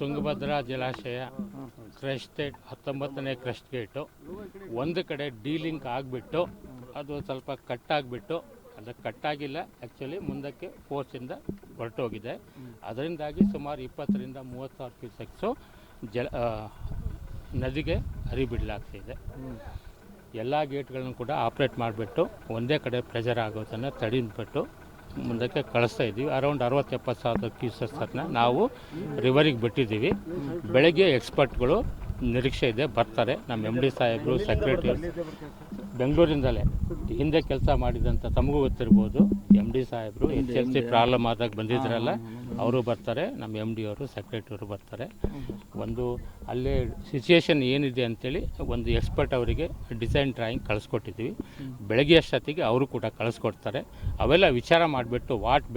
ತುಂಗಭದ್ರಾ ಜಲಾಶಯ ಕ್ರಸ್ಟ್ ಹತ್ತೊಂಬತ್ತನೇ crust gate. ಒಂದು ಕಡೆ ಡೀಲಿಂಕ್ ಆಗಿಬಿಟ್ಟು ಅದು ಸ್ವಲ್ಪ ಕಟ್ಟಾಗಿಬಿಟ್ಟು ಅದು ಕಟ್ಟಾಗಿಲ್ಲ ಆ್ಯಕ್ಚುಲಿ ಮುಂದಕ್ಕೆ ಫೋರ್ಸಿಂದ ಹೊರಟೋಗಿದೆ. ಅದರಿಂದಾಗಿ ಸುಮಾರು ಇಪ್ಪತ್ತರಿಂದ ಮೂವತ್ತು ಸಾವಿರ ಕ್ಯೂಸೆಕ್ಸು ಜಲ ನದಿಗೆ ಹರಿಬಿಡಲಾಗ್ತಿದೆ ಎಲ್ಲ ಗೇಟ್ಗಳನ್ನು ಕೂಡ ಆಪ್ರೇಟ್ ಮಾಡಿಬಿಟ್ಟು ಒಂದೇ ಕಡೆ ಪ್ರೆಷರ್ ಆಗೋದನ್ನು ತಡೆದ್ಬಿಟ್ಟು ಮುಂದಕ್ಕೆ ಕಳಿಸ್ತಾ ಇದ್ದೀವಿ. ಅರೌಂಡ್ ಅರವತ್ತು ಎಪ್ಪತ್ತು ಸಾವಿರ ಕ್ಯೂಸಸ್ಸನ್ನು ನಾವು ರಿವರಿಗೆ ಬಿಟ್ಟಿದ್ದೀವಿ. ಬೆಳಗ್ಗೆ ಎಕ್ಸ್ಪರ್ಟ್ಗಳು ನಿರೀಕ್ಷೆ ಇದೆ, ಬರ್ತಾರೆ. ನಮ್ಮ ಎಂ ಡಿ ಸಾಹೇಬರು ಸೆಕ್ರೆಟರಿ ಬೆಂಗಳೂರಿಂದಲೇ ಹಿಂದೆ ಕೆಲಸ ಮಾಡಿದಂಥ ತಮಗೂ ಗೊತ್ತಿರ್ಬೋದು ಎಂ ಡಿ ಸಾಹೇಬರು ಎಚ್ ಎಲ್ ಸಿ ಪ್ರಾಬ್ಲಮ್ ಆದಾಗ ಬಂದಿದ್ರಲ್ಲ ಅವರು ಬರ್ತಾರೆ ನಮ್ಮ ಎಂ ಡಿ ಅವರು ಸೆಕ್ರೆಟರಿ ಅವರು ಬರ್ತಾರೆ. ಒಂದು ಅಲ್ಲೇ ಸಿಚುಯೇಷನ್ ಏನಿದೆ ಅಂತೇಳಿ ಒಂದು ಎಕ್ಸ್ಪರ್ಟ್ ಅವರಿಗೆ ಡಿಸೈನ್ ಡ್ರಾಯಿಂಗ್ ಕಳಿಸ್ಕೊಟ್ಟಿದ್ದೀವಿ. ಬೆಳಗ್ಗೆ ಅಷ್ಟೊತ್ತಿಗೆ ಅವರು ಕೂಡ ಕಳಿಸ್ಕೊಡ್ತಾರೆ. ಅವೆಲ್ಲ ವಿಚಾರ ಮಾಡಿಬಿಟ್ಟು ವಾಟ್